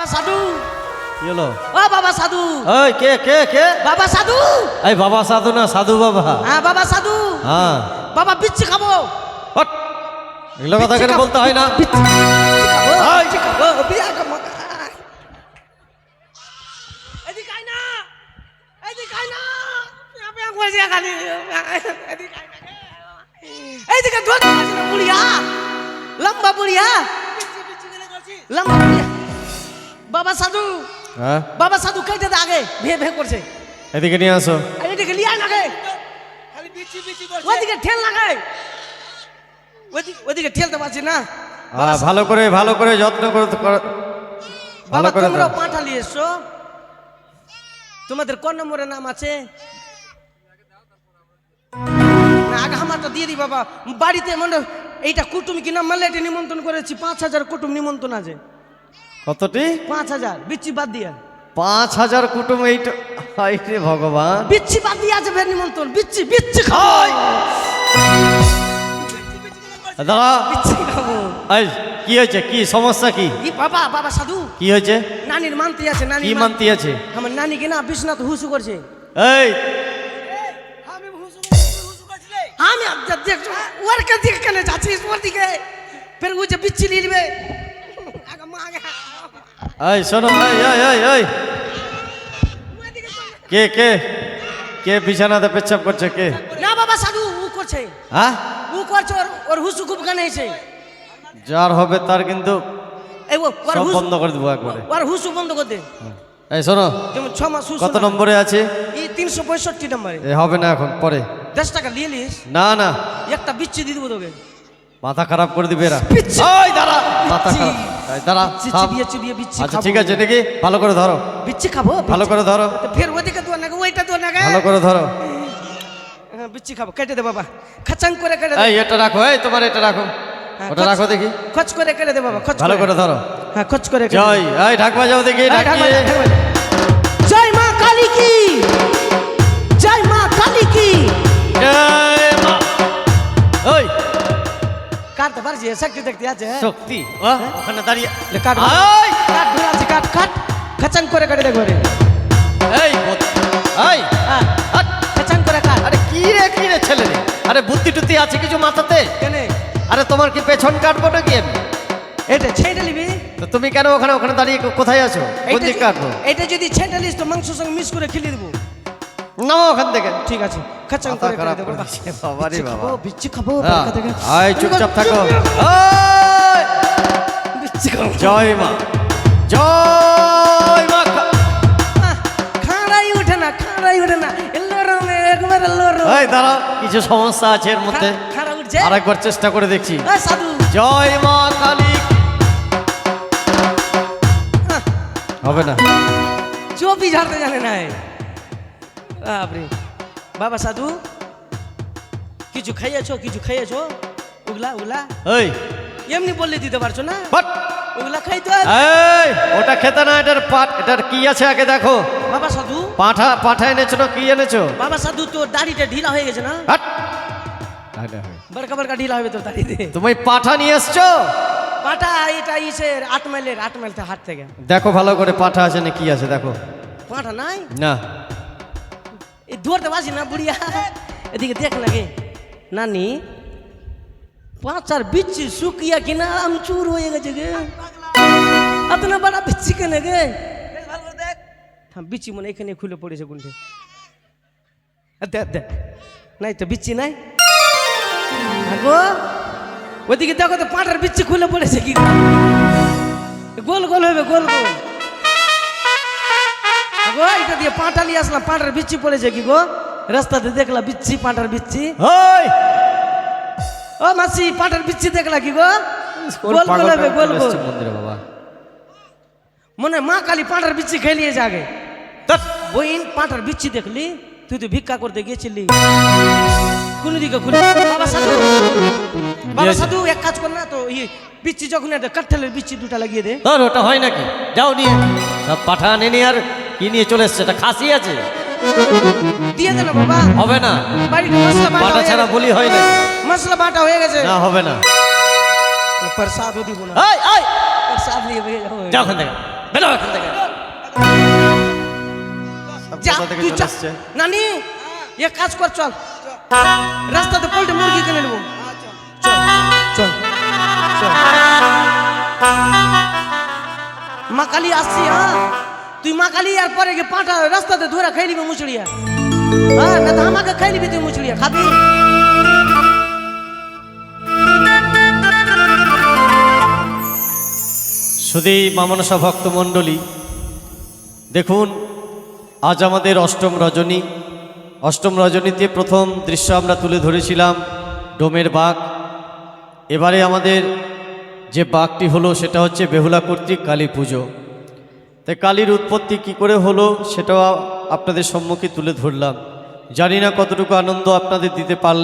বাবা সাধু হলো ও বাবা সাধু ওই কে কে কে বাবা সাধু এই বাবা সাধু না সাধু বাবা হ্যাঁ বাবা সাধু হ্যাঁ বাবা বিচ্ছি খাব হট এগুলো কথা কেন বলতে হয় না এইদিকে লম্বা বুড়িয়া লম্বা বুড়িয়া বাবা সাধু। হ্যাঁ? বাবা সাধু দে আগে ভে ভে করছে। এদিকে নিয়ে আসো। আর এদিকে লিয়া লাগে ওদিকে ঠেল লাগাই ওদিকে ওদিকে ঠেলতে পারছি না। হ্যাঁ ভালো করে ভালো করে যত্ন করে কর- ভালো বাবা করে তোমরা দাও। পাঠা নিয়ে এসছো তোমাদের কোন নম্বরের নাম আছে? না, আগে আমারটা দিয়ে দি বাবা। বাড়িতে মনে এইটা কুটুম কিনা মাল্লাইটে নিমন্ত্রণ করেছি। পাঁচ হাজার কুটুম নিমন্ত্রণ আছে। কতটি? পাঁচ হাজার। বিচ্ছি বাদ দিয়ে। পাঁচ হাজার কুটুম এইটা হাই রে ভগবান। বিচ্ছি বাদ দিয়ে আছে ফের নিমন্ত্রণ। বিচ্ছি বিচ্ছি খাই দাদা বিচ্ছি খাব। এই কি হয়েছে? কি সমস্যা কি? ই বাবা বাবা সাধু? কি হয়েছে? নানির মানতে আছে নানি কি মানতি আছে? আমার নানিকে না বিশ্বনাথ হুসু করছে। এই! আমি আপনার দেখছ। ওর কে দিকে কেন যাচ্ছিস? ওর দিকে। ফের ও যে বিচ্ছি আগে এই শোনো এই এই এই এই। কে কে? কে বিছানাতে পেচ্ছাপ করছে কে? না বাবা সাধু ও করছে। হ্যাঁ? ও করছে ওর ওর হুসু খুব গানে এসে যার হবে তার কিন্তু এই ও ওর সব বন্ধ করে দেবো একবারে। ওর হুসু বন্ধ করে দে। এই শোনো ছ মাস হুসু কত নম্বরে আছে? এই তিনশো পঁয়ষট্টি নম্বরে। এ হবে না এখন পরে। দশ টাকা নিয়ে নিস। না না। একটা বিচ্ছি দিয়ে দেবো তোকে। মাথা খারাপ করে দিবে এরা। দাঁড়া। মাথা খারাপ। দাঁড়া। চিবিয়ে চিবিয়ে বিচ্ছি আচ্ছা ঠিক আছে নাকি ভালো করে ধরো। বিচ্ছি খাব? ভালো করে ধরো। ফের ওদিকে তো নাকি ওইটা তো নাকি ভালো করে ধরো। হ্যাঁ, বিচ্ছি খাব কেটে দে বাবা। খাচাং করে কেটে দে। এটা রাখো এই তোমার এটা রাখো। হ্যাঁ, ওটা রাখো দেখি। খচ করে কেটে দে বাবা খচ ভালো করে। ধরো। হ্যাঁ খচ করে দে। জয় এই ঢাকবা যাও দেখি এই, ঢাকবা ঢাকিয়ে যা, ঢাকবা যা। জয় মা কালী কি? জয় মা কালী কি? জয়। কাটতে পারছি শক্তি দেখতে আছে হ্যাঁ? শক্তি? ও, ওখানে দাঁড়িয়ে কাট কাট ধরে আছে কাট কাট। খাচাং করে কেটে দে ঘরে। এই এই! হ্যাঁ। খাচাং করে কাট। আরে কি রে কি রে ছেলে রে? আরে বুদ্ধি টুদ্ধি আছে কিছু মাথাতে? কেনে? আরে তোমার কি পেছন কাটবো নাকি আমি? এটা ছেড়ে নিবি তো তুমি কেন ওখানে ওখানে দাঁড়িয়ে কোথায় আছো? যদি- কাটবো। এটা যদি ছেড়ে নিস তো মাংস সঙ্গে মিক্স করে খেলে দেবো। নামো ওখান থেকে। ঠিক আছে। খাচাং মাথা করে খারাপ করে বাবা। দিচ্ছে, বাবারে বিচ্ছি বাবা। বিচ্ছি খাব হ্যাঁ, থেকে। আয় চুপচাপ থাকো। বিচ্ছি খাব। জয় মা। জয় মা খাড়াই ওঠে না খাড়াই ওঠে না। লরম একবারে লরম এই দাঁড়াও কিছু সমস্যা আছে এর মধ্যে। খাড়া উঠছে। আরেকবার চেষ্টা করে দেখছি। জয় মা কালী। হবে না। চোপি ঝাড়তে জানে না। বাপরে বাবা সাধু কিছু খাইয়েছো কিছু খাইয়েছো উগলা উগলা এই এমনি বললে দিতে পারছ না হট! ওগুলা খাইতো এই ওটা খেতে না এটার পাট এটার কি আছে আগে দেখো বাবা সাধু পাঠা পাঠা এনেছো না কি এনেছো বাবা সাধু তোর দাড়িটা ঢিলা হয়ে গেছে না হাট! বড়কা বড়কা ঢিলা হবে তোর দাড়িতে তুমি পাঠা নিয়ে এসছো পাটা এটা ইসের আট মাইলের আট মাইল হাট থেকে দেখো ভালো করে পাঠা আছে না কি আছে দেখো। পাঠা নাই? না। এই ধরতে পারছি না বুড়িয়া? এদিকে দেখ লাগে নানি পাঁচ আর বিচ্ছি শুকিয়া কিনা আম চুর হয়ে গেছে গে। এত বড় বিচ্ছি কেনে গে? হ্যাঁ বিচ্ছি মনে এখানে খুলে পড়েছে কোনটে আ, দেখ দেখ। নাই তো বিচ্ছি নাই? আগো ওদিকে দেখো তো পাটার বিচ্ছি খুলে পড়েছে কি গো? গোল গোল হবে গোল গোল। আগো এটা দিয়ে পাটা নিয়ে আসলাম পাটার বিচ্ছি পড়েছে কি গো? রাস্তাতে দেখলা বিচ্ছি পাটার বিচ্ছি। ওই! ও মাসি পাটার বিচ্ছি দেখলা কি গো? গোল গোল হবে গোল গোল মন্দিরে বাবা। মনে মা কালী পাটার বিচ্ছি খেলিয়ে যাগে ধ্যাৎ, বইন পাটার বিচ্ছি দেখলি? তুই তো ভিক্ষা করতে গেছিলি কোন দিকে খুলে বাবা সাধু বাবা সাধু এক কাজ কর না তো এই বিচ্ছি যখন এটা কাঠেলের বিচ্ছি দুটা লাগিয়ে দে। ওটা হয় নাকি? যাও নিয়ে। সব পাঠা নেনি আর কি নিয়ে চলে এসছে? এটা খাসি আছে? দিয়ে দে বাবা। হবে না। বাড়িতে মশলা বাটা ছাড়া বলি হয় না মশলা বাটা হয়ে গেছে। না হবে না। প্রসাদ দিব না এই এই! প্রসাদ নিয়ে বেরিয়ে। যাও ওখান থেকে। বেরো এখান থেকে। যা তুই চলে নানি এ কাজ কর চল। রাস্তাতে পোল্ট্রি মুরগি কিনে নেব। চল চল চল। মা কালী আসছি হ্যাঁ? তুই মা কালী আর পরে গিয়ে পাঁটা রাস্তাতে ধরে খাই নিবি মুচড়িয়া। হ্যাঁ না তো আমাকে খাই নিবি তুই মুচড়িয়া, খাবি? শুধু মামনসা ভক্তমণ্ডলী দেখুন, আজ আমাদের অষ্টম রজনী। অষ্টম রজনীতে প্রথম দৃশ্য আমরা তুলে ধরেছিলাম ডোমের বাঘ। এবারে আমাদের যে বাঘটি হলো সেটা হচ্ছে বেহুলা কর্তৃক কালী পুজো। তাই কালীর উৎপত্তি কি করে হলো সেটাও আপনাদের সম্মুখে তুলে ধরলাম। জানি না কতটুকু আনন্দ আপনাদের দিতে পারলাম।